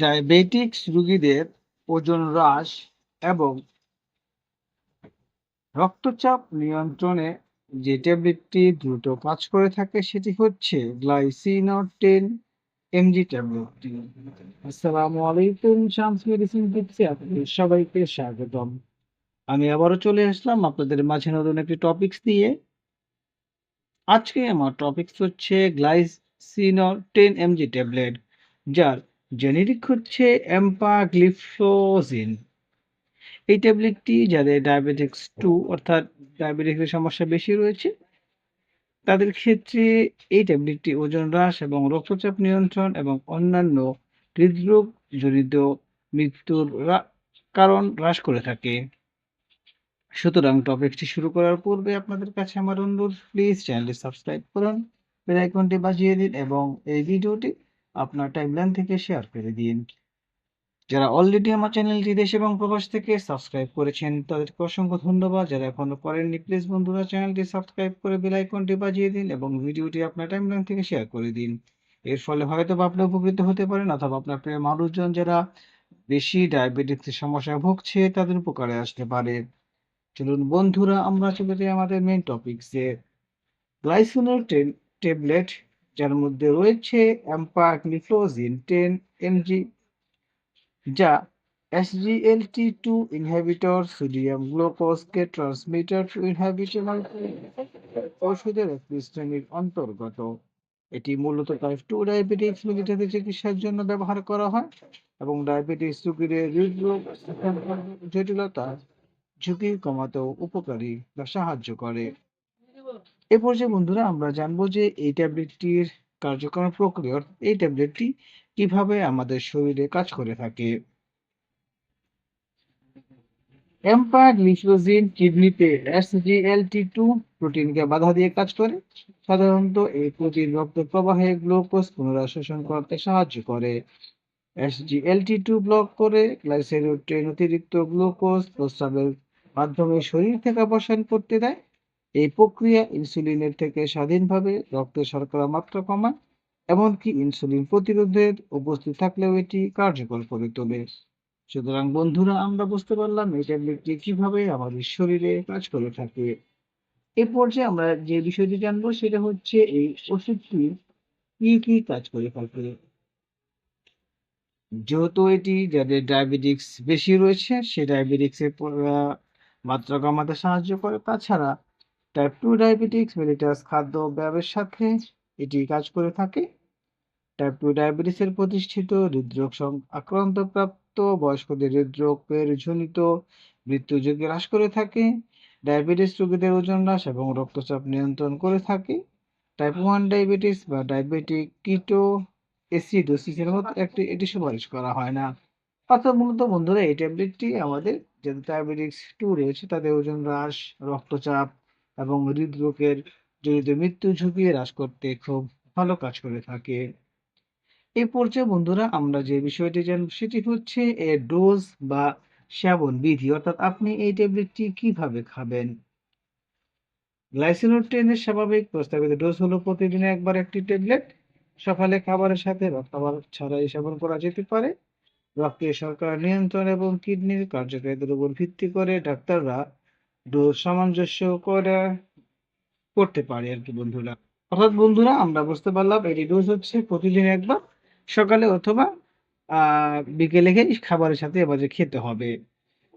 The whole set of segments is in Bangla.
ডায়াবেটিকস রোগীদের ওজন হ্রাস এবং রক্তচাপ নিয়ন্ত্রণে যে ট্যাবলেটটি দ্রুত কাজ করে থাকে সেটি হচ্ছে গ্লাইসিনর টেন এমজি ট্যাবলেটটি। আসসালামু আলাইকুম শামস মেডিসিন সবাইকে স্বাগতম। আমি আবারও চলে আসলাম আপনাদের মাঝে নতুন একটি টপিকস দিয়ে আজকে আমার টপিকস হচ্ছে গ্লাইসিনর টেন এমজি ট্যাবলেট, যার জেনেরিক হচ্ছে এম্পাগ্লিফ্লোজিন এই ট্যাবলেটটি যাদের ডায়াবেটিক্স টু অর্থাৎ ডায়াবেটিক্সের সমস্যা বেশি রয়েছে, তাদের ক্ষেত্রে এই ট্যাবলেটটি ওজন হ্রাস এবং রক্তচাপ নিয়ন্ত্রণ এবং অন্যান্য হৃদরোগ জড়িত মৃত্যুর কারণ হ্রাস করে থাকে। সুতরাং টপিকটি শুরু করার পূর্বে আপনাদের কাছে আমার অনুরোধ, প্লিজ চ্যানেলটি সাবস্ক্রাইব করুন, বেল আইকনটি বাজিয়ে দিন এবং এই ভিডিওটি আপনার টাইমলাইন থেকে শেয়ার করে দিন। যারা অলরেডি আমার চ্যানেলটি দেশ এবং প্রবাস থেকে সাবস্ক্রাইব করেছেন, তাদেরকে অসংখ্য ধন্যবাদ। যারা এখনও করেননি প্লিজ বন্ধুরা চ্যানেলটি সাবস্ক্রাইব করে আইকনটি বাজিয়ে দিন এবং ভিডিওটি আপনার টাইমলাইন থেকে শেয়ার করে দিন। এর ফলে হয়তো আপনি উপকৃত হতে পারেন অথবা আপনার প্রিয় মানুষজন যারা বেশি ডায়াবেটিক্সের সমস্যায় ভুগছে, তাদের উপকারে আসতে পারে। চলুন বন্ধুরা, আমরা চলে যাই আমাদের মেইন টপিকসে গ্লাইসিনোল ট্যাবলেট যার মধ্যে রয়েছে অ্যাম্পাগ্লিফ্লোজিন টেন এমজি যা এসজিএলটি টু ইনহিবিটর সোডিয়াম গ্লুকোজকে ট্রান্সমিটার টু ইনহিবিটর ঔষধের একটি শ্রেণির অন্তর্গত। এটি মূলত টাইপ টু ডায়াবেটিস রোগীদের চিকিৎসার জন্য ব্যবহার করা হয় এবং ডায়াবেটিস রোগীদের হৃদরোগ জটিলতা ঝুঁকি কমাতেও উপকারী বা সাহায্য করে। এ পর্যায়ে বন্ধুরা আমরা জানব যে এই ট্যাবলেটটির কার্যকর প্রক্রিয়া এই ট্যাবলেটটি কীভাবে আমাদের শরীরে কাজ করে থাকে। এম্পায়ার এম্পাগ্লিফ্লোজিন কিডনিতে এসজিএলটি টু প্রোটিনকে বাধা দিয়ে কাজ করে। সাধারণত এই প্রোটিন রক্ত প্রবাহে গ্লুকোজ পুনরায় শোষণ করতে সাহায্য করে। এসজিএলটি টু ব্লক করে গ্লাইসেরোটেন অতিরিক্ত গ্লুকোজ প্রস্রাবের মাধ্যমে শরীর থেকে অপসারণ করতে দেয়। এই প্রক্রিয়া ইনসুলিনের থেকে স্বাধীনভাবে রক্তে শর্করা মাত্রা কমায় এমনকি ইনসুলিন প্রতিরোধের উপস্থিত থাকলেও এটি কার্যকর করে তোলে। সুতরাং বন্ধুরা, আমরা বুঝতে পারলাম এই কীভাবে আমাদের শরীরে কাজ করে থাকে। এই পর্যায়ে আমরা যে বিষয়টি জানব সেটা হচ্ছে এই ওষুধটি কি কি কাজ করে থাকে। যেহেতু এটি যাদের ডায়াবেটিক্স বেশি রয়েছে, সে ডায়াবেটিক্সের মাত্রা কমাতে সাহায্য করে। তাছাড়া টাইপ টু ডায়াবেটিক্স মেলিটাস খাদ্য ব্যায়ামের সাথে এটি কাজ করে থাকে। টাইপ টু ডায়াবেটিসের প্রতিষ্ঠিত, হৃদরোগ আক্রান্তপ্রাপ্ত, বয়স্কদের হৃদরোগের জনিত মৃত্যু ঝুঁকি হ্রাস করে থাকে। ডায়াবেটিস রোগীদের ওজন হ্রাস এবং রক্তচাপ নিয়ন্ত্রণ করে থাকে। টাইপ ওয়ান ডায়াবেটিস বা ডায়াবেটিক কিটো এসিডোসিসের মতো একটি এটি সুপারিশ করা হয় না। অর্থাৎ মূলত বন্ধুরা, এই ট্যাবলেটটি আমাদের যাদের ডায়াবেটিক্স টু রয়েছে, তাদের ওজন হ্রাস, রক্তচাপ এবং হৃদরোগের জড়িত মৃত্যু ঝুঁকি হ্রাস করতে খুব ভালো কাজ করে থাকে। এই পর্যায়ে বন্ধুরা, আমরা যে বিষয়টি জানব সেটি হচ্ছে এর ডোজ বা সেবন বিধি। অর্থাৎ আপনি এই ট্যাবলেটটি কীভাবে খাবেন? গ্লাইসিনোটেনের স্বাভাবিক প্রস্তাবিত ডোজ হলো প্রতিদিনে একবার একটি ট্যাবলেট। সকালে খাবারের সাথে খাবার ছাড়াই সেবন করা যেতে পারে। রক্তে শর্করা নিয়ন্ত্রণ এবং কিডনির কার্যকারিতার উপর ভিত্তি করে ডাক্তাররা সামঞ্জস্য করে করতে পারে আর কি বন্ধুরা। অর্থাৎ বন্ধুরা, আমরা বুঝতে পারলাম এটি ডোজ হচ্ছে প্রতিদিন একবার, সকালে অথবা বিকেলে খেয়ে খাবারের সাথে এবারে খেতে হবে।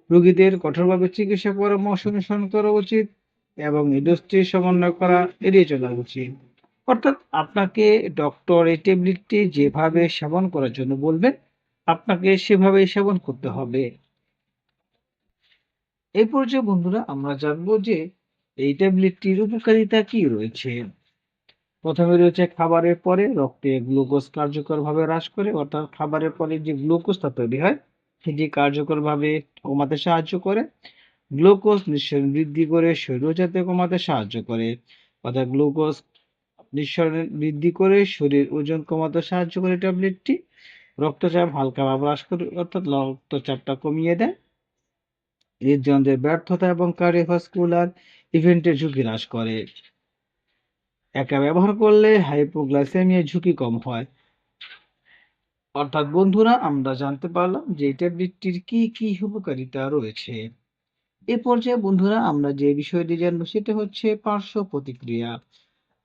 রোগীদের কঠোরভাবে চিকিৎসা পরামর্শ অনুসরণ করা উচিত এবং এই ডোজটি সমন্বয় করা এড়িয়ে চলা উচিত। অর্থাৎ আপনাকে ডক্টর এই ট্যাবলেটটি যেভাবে সেবন করার জন্য বলবেন, আপনাকে সেভাবে সেবন করতে হবে। এই পর্যায়ে বন্ধুরা আমরা জানব যে এই ট্যাবলেটটির উপকারিতা কি রয়েছে। প্রথমে রয়েছে খাবারের পরে রক্তে গ্লুকোজ কার্যকরভাবে হ্রাস করে, অর্থাৎ খাবারের পরে যে গ্লুকোজটা তৈরি হয়, সেটি কার্যকরভাবে কমাতে সাহায্য করে। গ্লুকোজ নিঃসরণ বৃদ্ধি করে শরীরজাতে কমাতে সাহায্য করে। অর্থাৎ গ্লুকোজ নিঃসরণ বৃদ্ধি করে, শরীর ওজন কমাতে সাহায্য করে ট্যাবলেটটি। রক্তচাপ হালকাভাবে হ্রাস করে, অর্থাৎ রক্তচাপটা কমিয়ে দেয়। হৃদযন্ত্রের ব্যর্থতা এবং কার্ডিওভাস্কুলার ইভেন্টের ঝুঁকি হ্রাস করে। একা ব্যবহার করলে হাইপোগ্লাইসেমিয়ার ঝুঁকি কম হয়। অর্থাৎ বন্ধুরা, আমরা জানতে পারলাম যে এই ট্যাবলেটটির কি কি উপকারিতা রয়েছে। এ পর্যায়ে বন্ধুরা, আমরা যে বিষয়টি জানব সেটা হচ্ছে পার্শ্ব প্রতিক্রিয়া।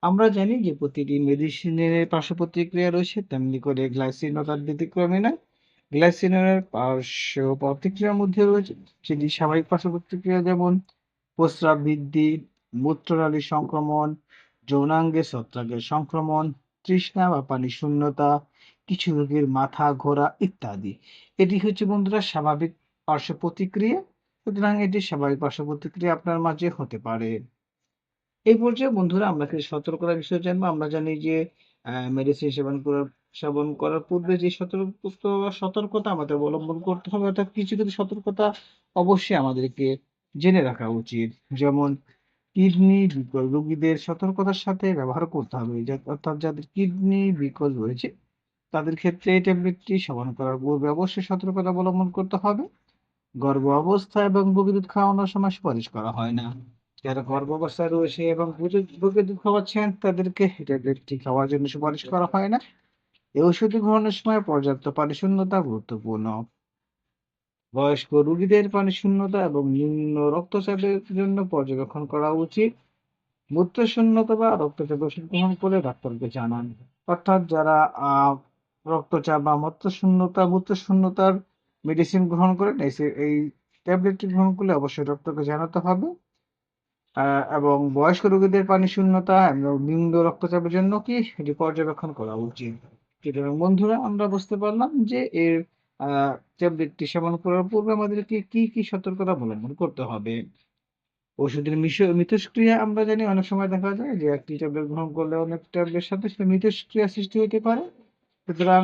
আমরা জানি যে প্রতিটি মেডিসিনের পার্শ্ব প্রতিক্রিয়া রয়েছে, তেমনি করে গ্লাইসিনও তার ব্যতিক্রমে নয় গ্লাইসিনের পার্শ্ব প্রতিক্রিয়ার মধ্যে রয়েছে সেটি স্বাভাবিক পার্শ্ব প্রতিক্রিয়া যেমন প্রস্রাব বৃদ্ধি, মূত্রনালীর সংক্রমণ, যৌনাঙ্গে ছত্রাকের সংক্রমণ, তৃষ্ণা বা পানি শূন্যতা, কিছু রোগীর মাথা ঘোরা ইত্যাদি। এটি হচ্ছে বন্ধুরা স্বাভাবিক পার্শ্ব প্রতিক্রিয়া সুতরাং এটি স্বাভাবিক পার্শ্ব প্রতিক্রিয়া আপনার মাঝে হতে পারে। এই পর্যায়ে বন্ধুরা, আমরা সতর্কতার বিষয় জানব। আমরা জানি যে মেডিসিন সেবন করার সেবন করার পূর্বে যে সতর্কতা সতর্কতা আমাদের অবলম্বন করতে হবে, অর্থাৎ কিছু কিছু সতর্কতা অবশ্যই আমাদেরকে জেনে রাখা উচিত। যেমন কিডনি বিকল রোগীদের সতর্কতার সাথে ব্যবহার করতে হবে অর্থাৎ যাদের কিডনি বিকল রয়েছে, তাদের ক্ষেত্রে এই ট্যাবলেটটি সেবন করার পূর্বে অবশ্যই সতর্কতা অবলম্বন করতে হবে। গর্ভ অবস্থা এবং বুকে দুধ খাওয়ানোর সময় সুপারিশ করা হয় না। যারা গর্ভ অবস্থায় রয়েছে এবং বুকে বুকে দুধ খাওয়াচ্ছেন, তাদেরকে এই ট্যাবলেটটি খাওয়ার জন্য সুপারিশ করা হয় না। এই ওষুধ গ্রহণের সময় পর্যাপ্ত পানি শূন্যতা গুরুত্বপূর্ণ। বয়স্ক রোগীদের পানি শূন্যতা এবং নিম্ন রক্তচাপের জন্য পর্যবেক্ষণ করা উচিত। মূত্র শূন্যতা বা রক্তচাপ ওষুধ গ্রহণ করে ডাক্তারকে জানান। অর্থাৎ যারা রক্তচাপ বা মূত্র শূন্যতা মূত্র শূন্যতার মেডিসিন গ্রহণ করেন এই ট্যাবলেটটি গ্রহণ করলে অবশ্যই ডক্টরকে জানাতে হবে। এবং বয়স্ক রোগীদের পানি শূন্যতা এবং নিম্ন রক্তচাপের জন্য কি এটি পর্যবেক্ষণ করা উচিত। বন্ধুরা আমরা বুঝতে পারলাম যে এর ট্যাবলেটটি সেবন করার পূর্বে আমাদেরকে কি কি সতর্কতা অবলম্বন করতে হবে। ওষুধের মিথস্ক্রিয়া আমরা জানি অনেক সময় দেখা যায় যে একটি ট্যাবলেট গ্রহণ করলে অনেক ট্যাবলেট সাথে সাথে মিথস্ক্রিয়া সৃষ্টি হতে পারে। সুতরাং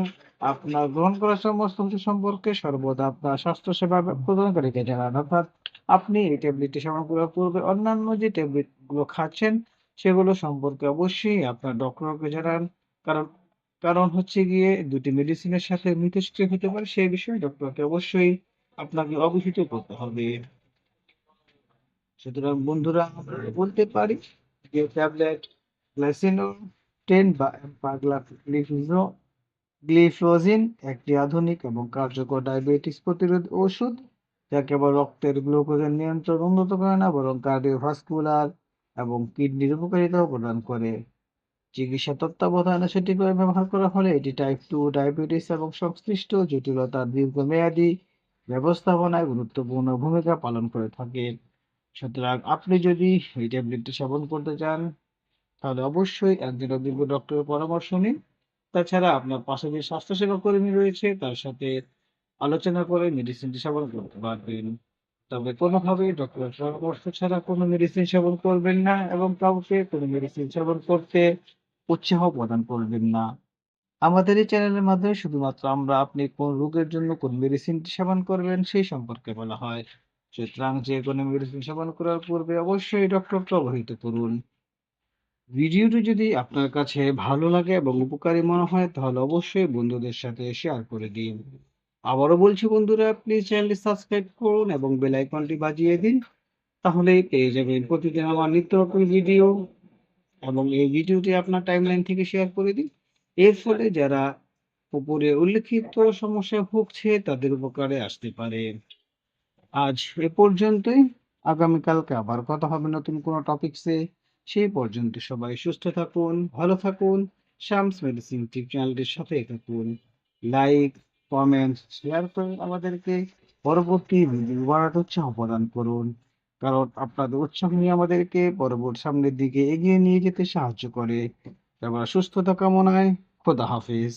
আপনার গ্রহণ করা সমস্ত ওষুধ সম্পর্কে সর্বদা আপনার স্বাস্থ্য সেবা প্রদানকারীকে জানান। অর্থাৎ আপনি এই ট্যাবলেটটি সেবন করার পূর্বে অন্যান্য যে ট্যাবলেটগুলো খাচ্ছেন, সেগুলো সম্পর্কে অবশ্যই আপনার ডক্টরকে জানান। কারণ কারণ হচ্ছে গিয়ে দুটি মেডিসিনের সাথে মিথস্ক্রিয়া হতে পারে, সেই বিষয়ে ডক্টরকে অবশ্যই আপনাকে অবহিত করতে হবে। সুতরাং বন্ধুরা বলতে পারি যে ট্যাবলেট গ্লাইসিনো টেন বা গ্লিফ্লোজিন একটি আধুনিক এবং কার্যকর ডায়াবেটিস প্রতিরোধ ওষুধ যা কেবল রক্তের গ্লুকোজের নিয়ন্ত্রণ উন্নত করে না, বরং কার্ডিওভাস্কুলার এবং কিডনির উপকারিতাও প্রদান করে। চিকিৎসা তত্ত্বাবধানে সঠিকভাবে ব্যবহার করা হলে এটি টাইপ টু ডায়াবেটিস এবং সংশ্লিষ্ট জটিলতার দীর্ঘমেয়াদী ব্যবস্থাপনায় গুরুত্বপূর্ণ ভূমিকা পালন করে থাকে। সুতরাং আপনি যদি এই ট্যাবলেটটি সেবন করতে চান, তাহলে অবশ্যই একজন অভিজ্ঞ ডক্টরের পরামর্শ নিন। তাছাড়া আপনার পাশে যে স্বাস্থ্যসেবা কর্মী রয়েছে, তার সাথে আলোচনা করে মেডিসিনটি সেবন করতে পারবেন। তবে কোনোভাবেই ডক্টরের পরামর্শ ছাড়া কোনো মেডিসিন সেবন করবেন না এবং কাউকে কোনো মেডিসিন সেবন করতে উৎসাহ প্রদান করবেন না। আমাদের এই চ্যানেলের মাধ্যমে শুধুমাত্র আমরা আপনি কোন রোগের জন্য কোন মেডিসিনটি সেবন করবেন সেই সম্পর্কে বলা হয়। সুতরাং যে কোনো মেডিসিন সেবন করার পূর্বে অবশ্যই ডক্টরকে অবহিত করুন। ভিডিওটি যদি আপনার কাছে ভালো লাগে এবং উপকারী মনে হয় তাহলে অবশ্যই বন্ধুদের সাথে শেয়ার করে দিন। আবারও বলছি বন্ধুরা প্লিজ চ্যানেলটি সাবস্ক্রাইব করুন এবং বেল আইকনটি বাজিয়ে দিন। তাহলেই পেয়ে যাবেন প্রতিদিন আমার নিত্য নতুন ভিডিও এবং এই ভিডিওটি আপনার টাইমলাইন থেকে শেয়ার করে দিন। এর ফলে যারা উপরে উল্লেখিত সমস্যায় ভুগছে তাদের উপকারে আসতে পারে। আজ এ পর্যন্তই। আগামীকালকে আবার কথা হবে নতুন কোনো টপিকসে সেই পর্যন্ত সবাই সুস্থ থাকুন ভালো থাকুন শামস মেডিসিন টিপ চ্যানেলটির সাথে থাকুন। লাইক কমেন্ট শেয়ার করে আমাদেরকে পরবর্তী ভিডিও বানাতে উৎসাহ প্রদান করুন। কারণ আপনাদের উৎসাহ নিয়ে আমাদেরকে পরবর্তী সামনের দিকে এগিয়ে নিয়ে যেতে সাহায্য করে। এবার সুস্থতা কামনায় খোদা হাফিজ।